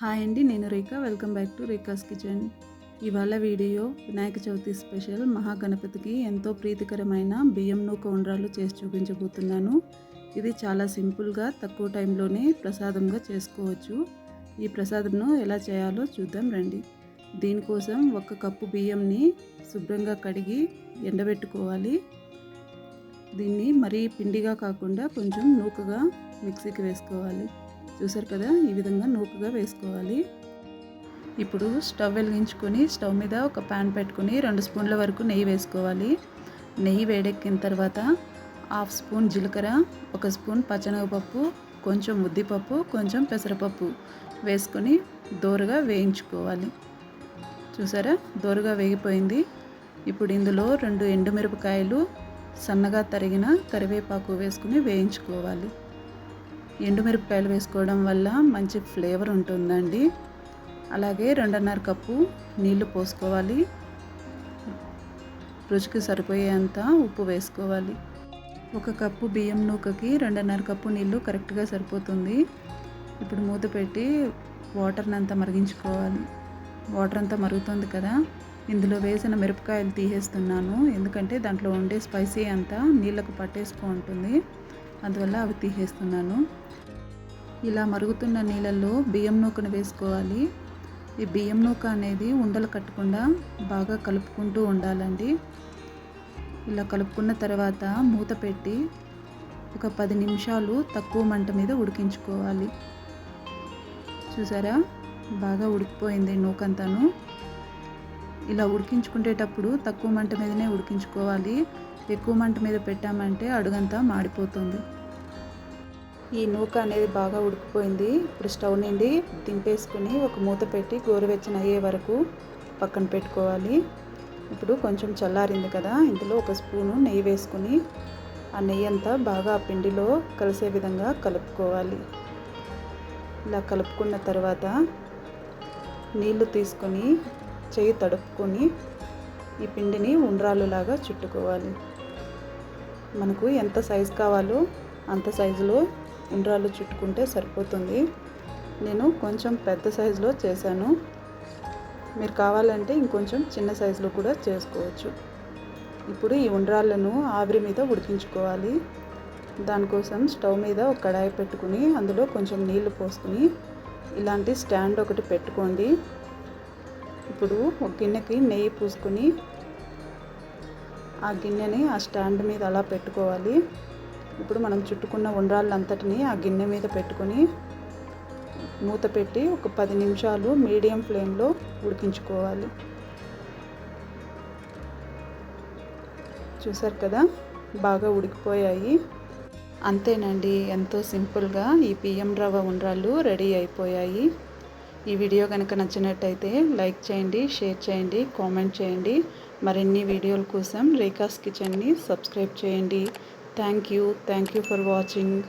Hi అండి నేను Rekha. Welcome back to Rekha's kitchen. ఇవాళ వీడియో వినాయక చవితి స్పెషల్. మహాగణపతికి ఎంతో ప్రీతికరమైన బియ్యం నూక ఉండ్రాలు చేసి చూపించబోతున్నాను. ఇది చాలా సింపుల్గా తక్కువ టైంలోనే ప్రసాదంగా చేసుకోవచ్చు. ఈ ప్రసాదంను ఎలా చేయాలో చూద్దాం రండి. దీనికోసం ఒక కప్పు బియ్యంని శుభ్రంగా కడిగి ఎండబెట్టుకోవాలి. దీన్ని మరీ పిండిగా కాకుండా కొంచెం నూకగా మిక్సీకి వేసుకోవాలి. చూసారు కదా? ఈ విధంగా నూకగా వేసుకోవాలి. ఇప్పుడు స్టవ్ వెలిగించుకొని స్టవ్ మీద ఒక ప్యాన్ పెట్టుకొని రెండు స్పూన్ల వరకు నెయ్యి వేసుకోవాలి. నెయ్యి వేడెక్కిన తర్వాత హాఫ్ స్పూన్ జీలకర్ర ఒక స్పూన్ పచ్చనగపప్పు కొంచెం ఉద్దిపప్పు కొంచెం పెసరపప్పు వేసుకొని దోరగా వేయించుకోవాలి. చూసారా? దోరగా వేగిపోయింది. ఇప్పుడు ఇందులో రెండు ఎండుమిరపకాయలు సన్నగా తరిగిన కరివేపాకు వేసుకుని వేయించుకోవాలి. ఎండుమిరపకాయలు వేసుకోవడం వల్ల మంచి ఫ్లేవర్ ఉంటుందండి. అలాగే రెండున్నర కప్పు నీళ్ళు పోసుకోవాలి. రుచికి సరిపోయేంత ఉప్పు వేసుకోవాలి. ఒక కప్పు బియ్యం నూకకి రెండున్నర కప్పు నీళ్ళు కరెక్ట్గా సరిపోతుంది. ఇప్పుడు మూత పెట్టి వాటర్ని అంతా మరిగించుకోవాలి. వాటర్ అంతా మరుగుతుంది కదా. ఇందులో వేసిన మిరపకాయలు తీసేస్తున్నాను. ఎందుకంటే దాంట్లో ఉండే స్పైసీ అంతా నీళ్ళకు పట్టేసుకో ఉంటుంది అందువల్ల అవి తీసేస్తున్నాను. ఇలా మరుగుతున్న నీళ్ళల్లో బియ్యం నూకను వేసుకోవాలి. ఈ బియ్యం నూక అనేది ఉండలు కట్టకుండా బాగా కలుపుకుంటూ ఉండాలండి. ఇలా కలుపుకున్న తర్వాత మూత పెట్టి ఒక పది నిమిషాలు తక్కువ మంట మీద ఉడికించుకోవాలి. చూసారా? బాగా ఉడికిపోయింది నూకంతాను. ఇలా ఉడికించుకునేటప్పుడు తక్కువ మంట మీదనే ఉడికించుకోవాలి. ఎక్కువ మంట మీద పెట్టామంటే అడుగంతా మాడిపోతుంది. ఈ నూక అనేది బాగా ఉడికిపోయింది. ఇప్పుడు స్టవ్ నుండి దింపేసుకుని ఒక మూత పెట్టి గోరువెచ్చని అయ్యే వరకు పక్కన పెట్టుకోవాలి. ఇప్పుడు కొంచెం చల్లారింది కదా ఇందులో ఒక స్పూను నెయ్యి వేసుకుని ఆ నెయ్యి అంతా బాగా ఆ పిండిలో కలిసే విధంగా కలుపుకోవాలి. ఇలా కలుపుకున్న తర్వాత నీళ్ళు తీసుకొని చెయ్యి తడుపుకొని ఈ పిండిని ఉండ్రాలులాగా చుట్టుకోవాలి. మనకు ఎంత సైజు కావాలో అంత సైజులో ఉండ్రాలు చుట్టుకుంటే సరిపోతుంది. నేను కొంచెం పెద్ద సైజులో చేశాను. మీరు కావాలంటే ఇంకొంచెం చిన్న సైజులో కూడా చేసుకోవచ్చు. ఇప్పుడు ఈ ఉండ్రాళ్ళను ఆవిరి మీద ఉడికించుకోవాలి. దానికోసం స్టవ్ మీద ఒక కడాయి పెట్టుకుని అందులో కొంచెం నీళ్ళు పోసుకుని ఇలాంటి స్టాండ్ ఒకటి పెట్టుకోండి. ఇప్పుడు ఒక గిన్నెకి నెయ్యి పూసుకొని ఆ గిన్నెని ఆ స్టాండ్ మీద అలా పెట్టుకోవాలి. ఇప్పుడు మనం చుట్టుకున్న ఉండ్రాళ్ళంతటిని ఆ గిన్నె మీద పెట్టుకొని మూత పెట్టి ఒక పది నిమిషాలు మీడియం ఫ్లేమ్లో ఉడికించుకోవాలి. చూసారు కదా? బాగా ఉడికిపోయాయి. అంతేనండి ఎంతో సింపుల్గా ఈ పిఎం రవ్వ ఉండ్రాళ్ళు రెడీ అయిపోయాయి. ఈ వీడియో కనుక నచ్చినట్టయితే లైక్ చేయండి షేర్ చేయండి కామెంట్ చేయండి. మరిన్ని వీడియోల కోసం రేఖాస్ కిచెన్ని సబ్స్క్రైబ్ చేయండి. Thank you. Thank you for watching.